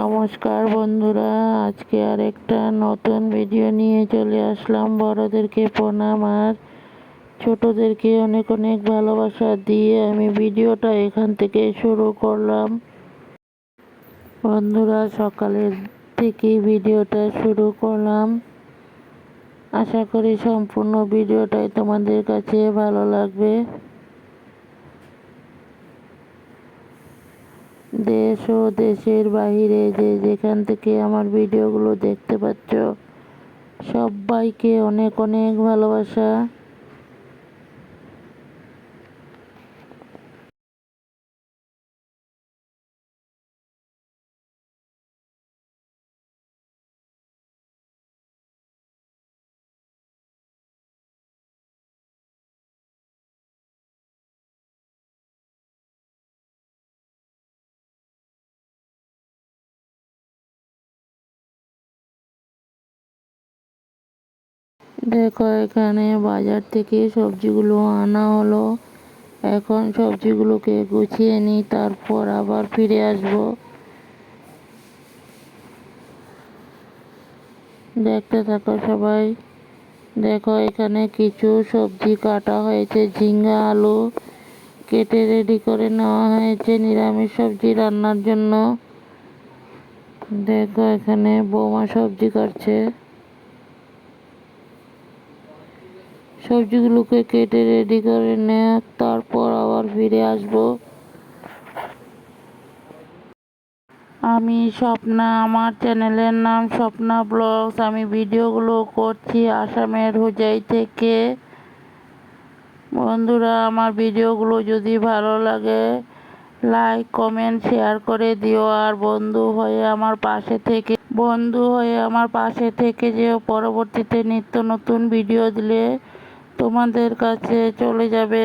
নমস্কার বন্ধুরা, আজকে আর একটা নতুন ভিডিও নিয়ে চলে আসলাম। বড়দেরকে প্রণাম আর ছোটদেরকে অনেক অনেক ভালোবাসা দিয়ে আমি ভিডিওটা এখান থেকে শুরু করলাম। বন্ধুরা, সকালের থেকে ভিডিওটা শুরু করলাম। আশা করি সম্পূর্ণ ভিডিওটাই তোমাদের কাছে ভালো লাগবে। দেশ ও দেশের বাহিরে যে যেখান থেকে আমার ভিডিওগুলো দেখতে পাচ্ছ সব্বাইকে অনেক অনেক ভালোবাসা। দেখো, এখানে বাজার থেকে সবজিগুলো আনা হলো। এখন সবজিগুলোকে গুছিয়ে নিই, তারপর আবার ফিরে আসব। দেখতে থাকো সবাই। দেখো, এখানে কিছু সবজি কাটা হয়েছে ঝিঙ্গা আলু কেটে রেডি করে নেওয়া হয়েছে নিরামিষ সবজি রান্নার জন্য। দেখো, এখানে বৌমা সবজি কাটছে। সবজিগুলোকে কেটে রেডি করে নে তারপর আবার ফিরে আসব। আমি স্বপ্না, আমার চ্যানেলের নাম স্বপ্না ব্লগস। আমি ভিডিওগুলো করছি আসামের হুজাই থেকে। বন্ধুরা, আমার ভিডিওগুলো যদি ভালো লাগে, লাইক, কমেন্ট, শেয়ার করে দিও। আর বন্ধু হয়ে আমার পাশে থেকে, বন্ধু হয়ে আমার পাশে থেকে যে পরবর্তীতে নিত্য নতুন ভিডিও দিলে তোমাদের কাছে চলে যাবে।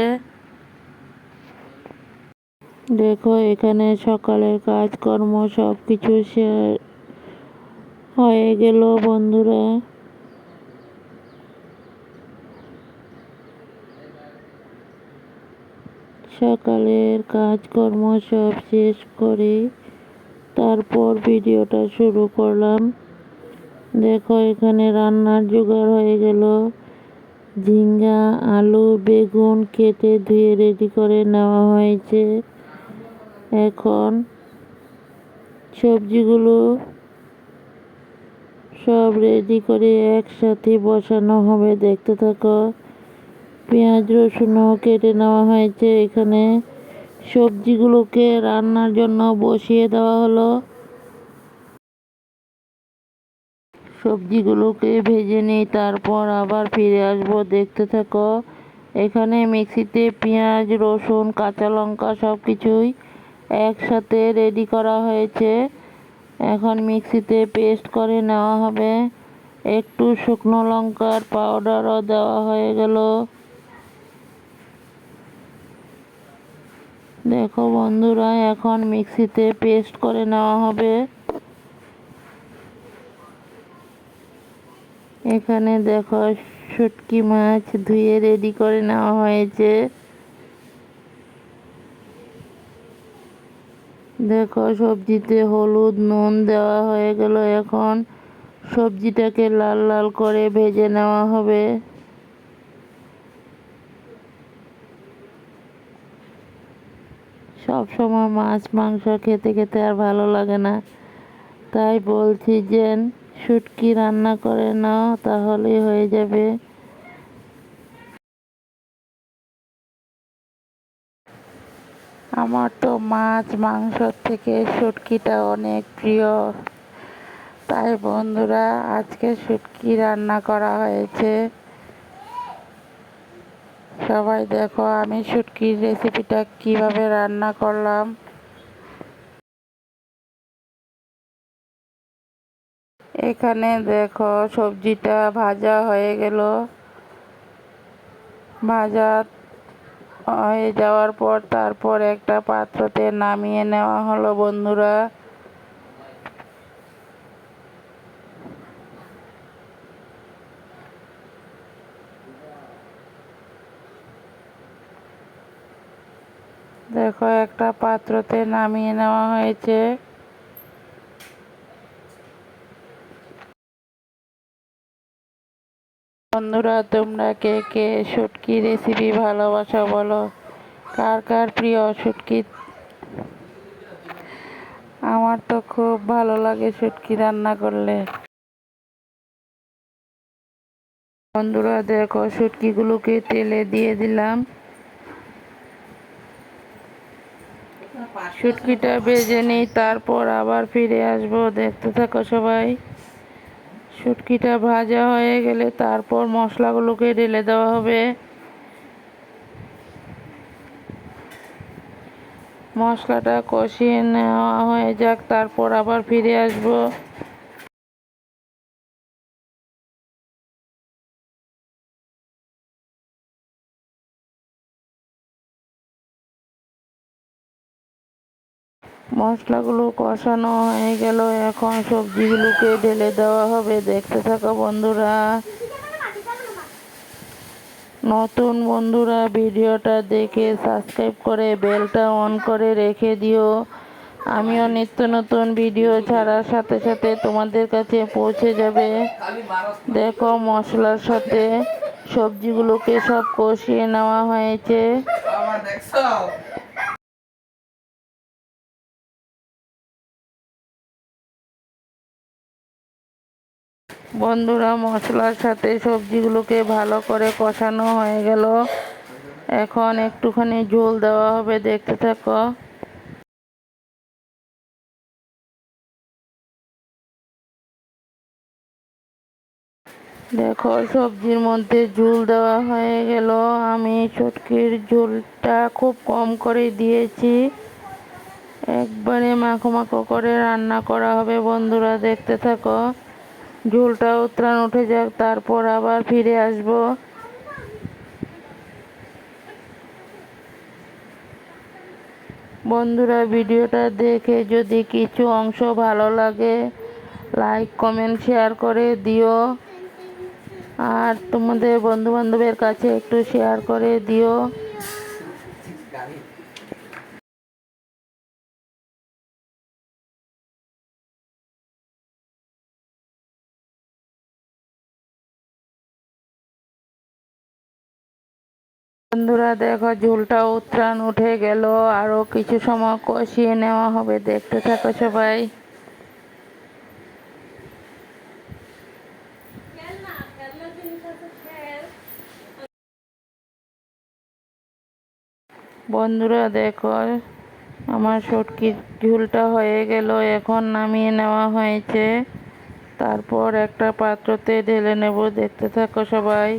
দেখো, এখানে সকালের কাজকর্ম সব কিছু হয়ে গেল বন্ধুরা। সকালের কাজকর্ম সব শেষ করে তারপর ভিডিওটা শুরু করলাম। দেখো, এখানে রান্নার জোগাড় হয়ে গেল। ঝিঙ্গা, আলু, বেগুন কেটে ধুয়ে রেডি করে নেওয়া হয়েছে। এখন সবজিগুলো সব রেডি করে একসাথে বসানো হবে। দেখতে থাকো, পেঁয়াজ, রসুনও কেটে নেওয়া হয়েছে। এখানে সবজিগুলোকে রান্নার জন্য বসিয়ে দেওয়া হলো। সবজিগুলোকে ভেজে নিই, তারপর আবার ফিরে আসব। দেখতে থাকো, এখানে মিক্সিতে পেঁয়াজ, রসুন, কাঁচা লঙ্কা সব কিছুই একসাথে রেডি করা হয়েছে। এখন মিক্সিতে পেস্ট করে নেওয়া হবে। একটু শুকনো লঙ্কার পাউডারও দেওয়া হয়ে গেল। দেখো বন্ধুরা, এখন মিক্সিতে পেস্ট করে নেওয়া হবে। এখানে দেখো শুটকি মাছ ধুয়ে রেডি করে নেওয়া হয়েছে। দেখো সবজিতে হলুদ, নুন দেওয়া হয়ে গেল এখন। সবজিটাকে লাল লাল করে ভেজে নেওয়া হবে। সব সময় মাছ, মাংস খেতে খেতে আর ভালো লাগে না। তাই বলছি যে শুটকি রান্না করে নাও, তাহলেই হয়ে যাবে। আমার তো মাছ, মাংস থেকে শুটকিটা অনেক প্রিয়। তাই বন্ধুরা, আজকে শুটকি রান্না করা হয়েছে। সবাই দেখো আমি শুটকির রেসিপিটা কীভাবে রান্না করলাম। এখানে দেখো সবজিটা ভাজা হয়ে গেল। ভাজা হয়ে যাওয়ার পর তারপর একটা পাত্রতে নামিয়ে নেওয়া হলো বন্ধুরা। দেখো একটা পাত্রতে নামিয়ে নেওয়া হয়েছে। বন্ধুরা, তোমরা কে কে শুটকি রেসিপি ভালোবাসো বলো? কার কার প্রিয় শুটকি? আমার তো খুব ভালো লাগে শুটকি রান্না করলে। বন্ধুরা, দেখো শুটকিগুলোকে তেলে দিয়ে দিলাম। শুটকিটা বেজে নিই, তারপর আবার ফিরে আসব। দেখতে থাকো সবাই। শুটকিটা ভাজা হয়ে গেলে তারপর মশলাগুলোকে ঢেলে দেওয়া হবে। মশলাটা কষিয়ে নেওয়া হয়ে যাক, তারপর আবার ফিরে আসব। মশলাগুলো কষানো হয়ে গেল। এখন সবজিগুলোকে ঢেলে দেওয়া হবে। দেখতে থাকো বন্ধুরা। নতুন বন্ধুরা, ভিডিওটা দেখে সাবস্ক্রাইব করে, বেলটা অন করে রেখে দিও। আমিও নিত্য নতুন ভিডিও ছাড়ার সাথে সাথে তোমাদের কাছে পৌঁছে যাবে। দেখো মশলার সাথে সবজিগুলোকে সব কষিয়ে নেওয়া হয়েছে। বন্ধুরা, মশলার সাথে সবজিগুলোকে ভালো করে কষানো হয়ে গেল। এখন একটুখানি ঝোল দেওয়া হবে, দেখতে থাকো। দেখো, সবজির মধ্যে ঝোল দেওয়া হয়ে গেল। আমি চটকির ঝোলটা খুব কম করে দিয়েছি। একবারে মাখো মাখো করে রান্না করা হবে, বন্ধুরা, দেখতে থাকো। ঝোলটা উত্তরাণ উঠে যাক, তারপর আবার ফিরে আসব। বন্ধুরা, ভিডিওটা দেখে যদি কিছু অংশ ভালো লাগে, লাইক, কমেন্ট, শেয়ার করে দিও। আর তোমাদের বন্ধু বান্ধবের কাছে একটু শেয়ার করে দিও। বন্ধুরা, দেখো ঝোলটা উত্রাণ উঠে গেল। আরও কিছু সময় কষিয়ে নেওয়া হবে। দেখতে থাকো সবাই। বন্ধুরা, দেখো, আমার সটকির ঝুলটা হয়ে গেল। এখন নামিয়ে নেওয়া হয়েছে। তারপর একটা পাত্রতে ঢেলে নেব। দেখতে থাকো সবাই।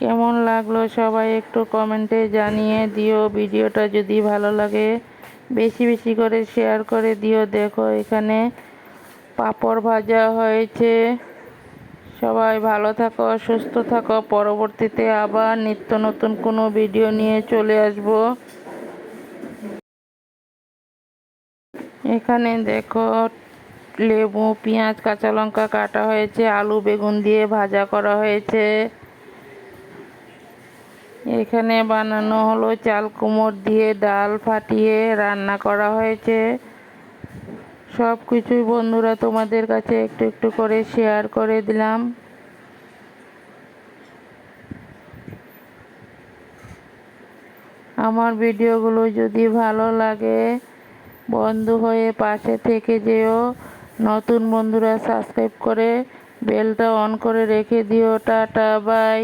কেমন লাগল সবাই একটু কমেন্টে জানিয়ে দিও ভিডিওটা যদি ভালো লাগে। বেশি বেশি করে শেয়ার করে দিও। দেখো এখানে পাপড় ভাজা হয়েছে। সবাই ভালো থাকো, সুস্থ থাকো। পরবর্তীতে আবার নিত্য নতুন কোনো ভিডিও নিয়ে চলে আসব। এখানে দেখো লেবু, পেঁয়াজ, কাঁচা লঙ্কা কাটা হয়েছে। আলু, বেগুন দিয়ে ভাজা করা হয়েছে। এখানে বানানো হলো চাল কুমড় দিয়ে ডাল ফাটিয়ে রান্না করা হয়েছে। সব কিছুই বন্ধুরা তোমাদের কাছে একটু একটু করে শেয়ার করে দিলাম। আমার ভিডিওগুলো যদি ভালো লাগে, বন্ধু হয়ে পাশে থেকে যেও। নতুন বন্ধুরা সাবস্ক্রাইব করে বেলটা অন করে রেখে দিও। Tata bye